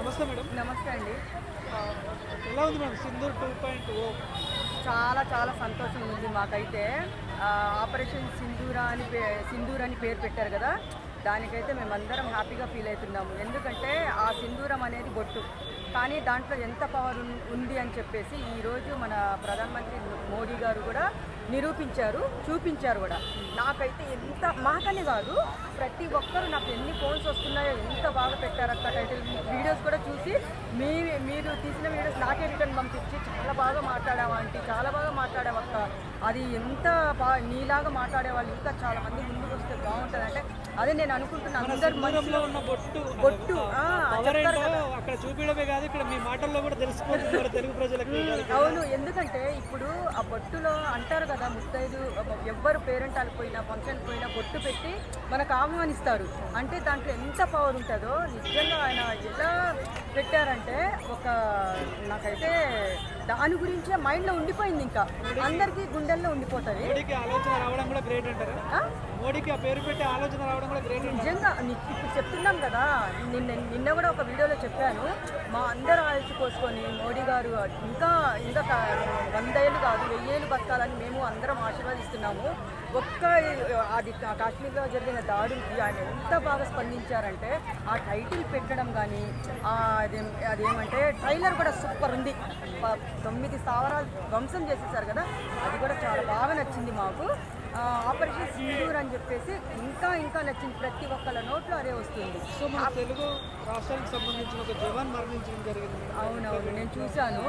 నమస్తే మేడం. నమస్తే అండి. ఎలా ఉంది madam? Sindoor two point O. చాలా చాలా సంతోషం ఉంది మాకైతే. ఆపరేషన్ సింధూరా అని పే సింధూర్ అని పేరు పెట్టారు కదా? దానికైతే మేమందరం హ్యాపీగా ఫీల్ అవుతున్నాము. ఎందుకంటే ఆ సింధూరం అనేది బొట్టు. కానీ దాంట్లో ఎంత పవర్ ఉంది అని చెప్పేసి ఈరోజు మన ప్రధానమంత్రి మోడీ గారు కూడా నిరూపించారు చూపించారు కూడా. నాకైతే ఎంత మాకని కాదు ప్రతి ఒక్కరు నాకు ఎన్ని ఫోన్స్ వస్తున్నాయో ఎంత బాగా పెట్టారు అక్క టైటిల్ వీడియోస్ వీడియో తీసిన వీడియోస్ నాకే రిటర్న్ పంపించి చాలా బాగా మాట్లాడావా ఆంటీ? చాలా బాగా మాట్లాడావు అక్క అది ఎంత బాగా నీలాగా మాట్లాడే వాళ్ళు ఇంకా చాలా మంది ముందుకు వస్తే బాగుంటుంది. అదే నేను అనుకుంటున్నాను అందరు సింధూరంలో మనసులో ఉన్న బొట్టు బొట్టు, అక్కడ చూపించడమే కాదు ఇక్కడ మీ మాటల్లో కూడా మరి తెలుగు ప్రజలకు. అవును ఎందుకంటే ఇప్పుడు ఆ బొట్టులో అంటారు కదా ముత్తైదు ఎవ్వరు పేరెంట్ పోయినా ఫంక్షన్ పోయినా బొట్టు పెట్టి మనకు ఆహ్వానిస్తారు. అంటే దాంట్లో ఎంత పవర్ ఉంటుందో నిజంగా ఆయన ఎలా పెట్టారంటే ఒక నాకైతే దాని గురించే మైండ్లో ఉండిపోయింది ఇంకా. అందరికీ గుండెల్లో ఉండిపోతుంది. మోడీకి ఆలోచన రావడం కూడా గ్రేట్ అంటారా? మోడీకి ఆ పేరు పెట్టే ఆలోచన రావడం నిజంగా ఇప్పుడు చెప్తున్నాం కదా నిన్న నిన్న కూడా ఒక వీడియోలో చెప్పాను. మా అందరు ఆయుష్ కోసుకొని మోడీ గారు ఇంకా ఇంకా వంద ఏళ్ళు కాదు వెయ్యేళ్ళు బతకాలని మేము అందరం ఆశీర్వదిస్తున్నాము. ఒక్క అది కాశ్మీర్లో జరిగిన దాడులకి ఆయన ఎంత బాగా స్పందించారంటే ఆ టైటిల్ పెట్టడం కానీ అదేం అదేమంటే ట్రైలర్ కూడా సూపర్ ఉంది. ప- తొమ్మిది స్థావరాలు ధ్వంసం చేసేసారు కదా అది కూడా చాలా బాగా నచ్చింది మాకు. ఆపరేషన్ సింధూర్ అని చెప్పేసి ఇంకా ఇంకా నచ్చింది. ప్రతి ఒక్కళ్ళ నోట్లో అదే వస్తుంది. సో మన తెలుగు రాష్ట్రానికి సంబంధించిన ఒక జవాన్ మరణించడం జరిగింది. అవునవును నేను చూశాను.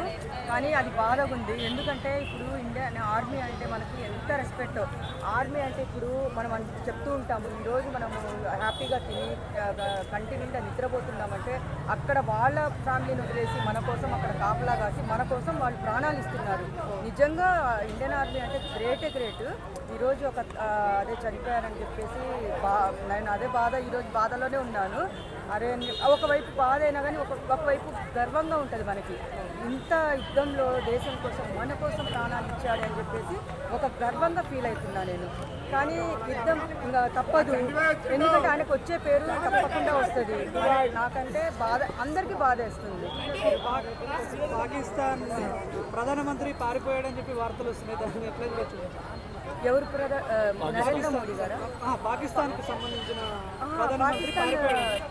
కానీ అది బాధగా ఉంది ఎందుకంటే ఇప్పుడు ఇండియన్ ఆర్మీ అంటే మనకి ఎంత రెస్పెక్ట్ ఆర్మీ అంటే ఇప్పుడు మనం చెప్తూ ఉంటాము ఈరోజు మనము హ్యాపీగా తిని కంటి నిండా నిద్రపోతున్నామంటే అక్కడ వాళ్ళ ఫ్యామిలీని వదిలేసి మన కోసం అక్కడ కాపలా కాసి మన కోసం వాళ్ళు ప్రాణాలు ఇస్తున్నారు. నిజంగా ఇండియన్ ఆర్మీ అంటే గ్రేటే గ్రేట్. ఈరోజు ఒక ఆ, అదే చనిపోయారని చెప్పేసి బా నేను అదే బాధ ఈరోజు బాధలోనే ఉన్నాను. అరే ఒకవైపు బాధ అయినా కానీ ఒక ఒకవైపు గర్వంగా ఉంటుంది మనకి. ఇంత యుద్ధంలో దేశం కోసం మన కోసం ప్రాణాలు ఇచ్చాడు అని చెప్పేసి ఒక గర్వంగా ఫీల్ అవుతున్నా నేను. కానీ యుద్ధం ఇంకా తప్పదు. ఎందుకంటే ఆయనకు వచ్చే పేరు తప్పకుండా వస్తుంది. నాకంటే బాధ అందరికీ బాధ వేస్తుంది. పాక్- పాకిస్తాన్ ప్రధానమంత్రి పారిపోయాడని చెప్పి వార్తలు వస్తున్నాయి. దాన్ని ఎట్లా ఎవరు నరేంద్ర మోడీ గారా? పాకిస్తాన్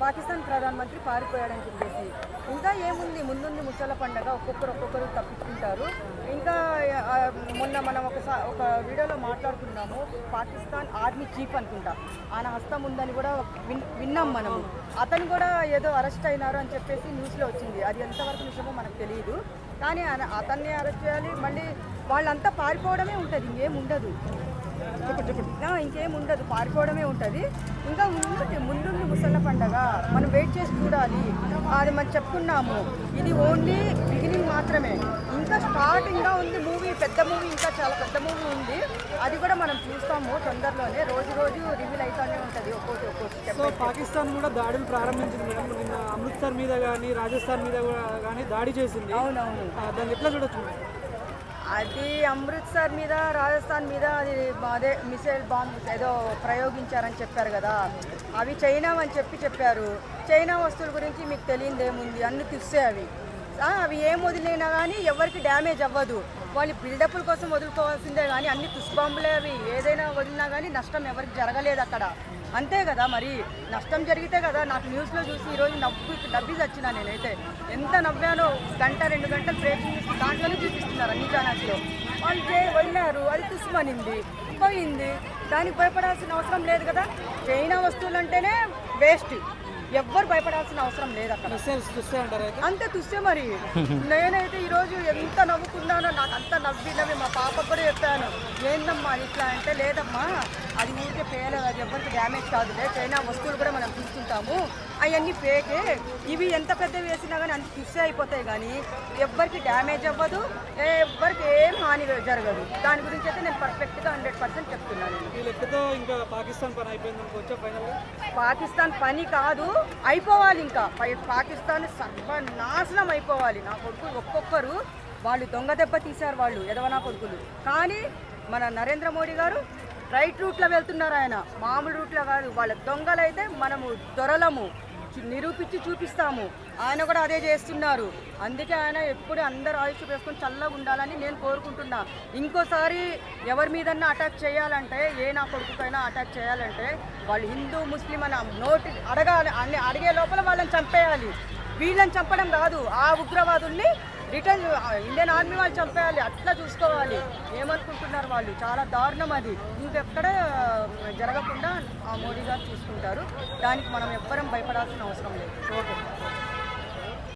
పాకిస్తాన్ ప్రధానమంత్రి పారిపోయాడని చెప్పేసి. ఇంకా ఏముంది? ముందుంది ముసల పండగ ఒక్కొక్కరు ఒక్కొక్కరు తప్పించుకుంటారు. ఇంకా మొన్న మనం ఒక ఒక వీడియోలో మాట్లాడుకున్నాము. పాకిస్తాన్ ఆర్మీ చీఫ్ అనుకుంటా. ఆయన హస్తం ఉందని కూడా విన్ విన్నాం మనము. అతను కూడా ఏదో అరెస్ట్ అయినారు అని చెప్పేసి న్యూస్లో వచ్చింది. అది ఎంతవరకు నిజమో మనకు తెలియదు కానీ అతన్ని అరెస్ట్ చేయాలి. మళ్ళీ వాళ్ళంతా పారిపోవడమే ఉంటుంది. ఇంకేం ఉండదు ఇంకేం ఉండదు పారిపోవడమే ఉంటుంది. ఇంకా ముందు ముందుంది ముసళ్ళ పండగ. మనం వెయిట్ చేసి చూడాలి. అది మనం చెప్పుకున్నాము. ఇది ఓన్లీ బిగినింగ్ మాత్రమే. ఇంకా స్టార్టింగ్గా ఉంది మూవీ పెద్ద మూవీ ఇంకా చాలా పెద్ద మూవీ ఉంది. అది కూడా మనం చూస్తాము తొందరలోనే. రోజు రోజు రివీల్ అవుతూనే ఉంటుంది. ఒక్కోటి ఒక్కోటి సో. పాకిస్తాన్ కూడా దాడులు ప్రారంభించింది మేడం. నిన్న అమృత్సర్ మీద కానీ రాజస్థాన్ మీద కూడా కానీ దాడి చేసింది. అవునవును. దాన్ని ఎట్లా చూడొచ్చు? అది అమృత్సర్ మీద రాజస్థాన్ మీద అది అదే మిసైల్ బాంబ్ ఏదో ప్రయోగించారని చెప్పారు కదా. అవి చైనా అని చెప్పి చెప్పారు. చైనా వస్తువుల గురించి మీకు తెలియదు ఏముంది? అన్ని తుస్సే అవి. అవి ఏం వదిలినా కానీ ఎవరికి డ్యామేజ్ అవ్వదు. వాళ్ళు బిల్డప్ల కోసం వదులుకోవాల్సిందే కానీ అన్ని తుస్బాంబులే అవి. ఏదైనా వదిలినా కానీ నష్టం ఎవరికి జరగలేదు అక్కడ. అంతే కదా మరి నష్టం జరిగితే కదా నాకు న్యూస్లో చూసి ఈరోజు నవ్వు నవ్వి చచ్చిన నేనైతే. ఎంత నవ్వానో గంట రెండు గంటలు న్యూస్ దాంట్లోనే చూపిస్తున్నారు అన్ని ఛానల్స్లో. వాళ్ళు చే వదిలారు అది తుస్మనింది పోయింది. దానికి భయపడాల్సిన అవసరం లేదు కదా. చైనా వస్తువులు అంటేనే వేస్ట్. ఎవ్వరు భయపడాల్సిన అవసరం లేదు అక్కడ. అంతే తుస్తే మరి. నేనైతే ఈరోజు ఎంత నవ్వుకున్నానో నాకు అంత నవ్వి నవ్వి మా పాపకు కూడా చెప్పాను. ఏందమ్మా ఇట్లా అంటే లేదమ్మా. అది ఊరికే పేలేదు అది ఎవరికి డ్యామేజ్ కాదులే. చైనా వస్తువులు కూడా మనం తీసుకుంటాము. అవన్నీ ఫేకే ఇవి ఎంత పెద్దవి వేసినా కానీ అంత తుస్సే అయిపోతాయి కానీ ఎవ్వరికి డ్యామేజ్ అవ్వదు. ఎవ్వరికి ఏం హాని జరగదు. దాని గురించి అయితే నేను పర్ఫెక్ట్గా హండ్రెడ్ పర్సెంట్ చెప్తున్నాను. ఇంకా పాకిస్తాన్ పని అయిపోయింది పాకిస్తాన్ పని కాదు అయిపోవాలి ఇంకా. పాకిస్తాన్ సర్వనాశనం అయిపోవాలి. నా కొడుకులు ఒక్కొక్కరు వాళ్ళు దొంగ దెబ్బ తీశారు వాళ్ళు ఎదవనా కొడుకులు. కానీ మన నరేంద్ర మోడీ గారు రైట్ రూట్లో వెళ్తున్నారు ఆయన. మామూలు రూట్లో కాదు. వాళ్ళ దొంగలైతే మనము దొరలము. నిరూపించి చూపిస్తాము. ఆయన కూడా అదే చేస్తున్నారు. అందుకే ఆయన ఎప్పుడు అందరు ఆయుష్ వేసుకొని చల్లగా ఉండాలని నేను కోరుకుంటున్నా. ఇంకోసారి ఎవరి మీదన్నా అటాక్ చేయాలంటే ఏ నా కొడుకుకైనా అటాక్ చేయాలంటే వాళ్ళు హిందూ ముస్లిం అని నోటి అడగాలి అన్ని అడిగే లోపల వాళ్ళని చంపేయాలి. వీళ్ళని చంపడం కాదు ఆ ఉగ్రవాదుల్ని రిటర్న్ ఇండియన్ ఆర్మీ వాళ్ళు చంపేయాలి అట్లా చూసుకోవాలి. ఏమనుకుంటున్నారు వాళ్ళు? చాలా దారుణం అది. ఇంకెక్కడ జరగకుండా ఆ మోడీ గారు చూసుకుంటారు. దానికి మనం ఎవ్వరం భయపడాల్సిన అవసరం లేదు. ఓకే.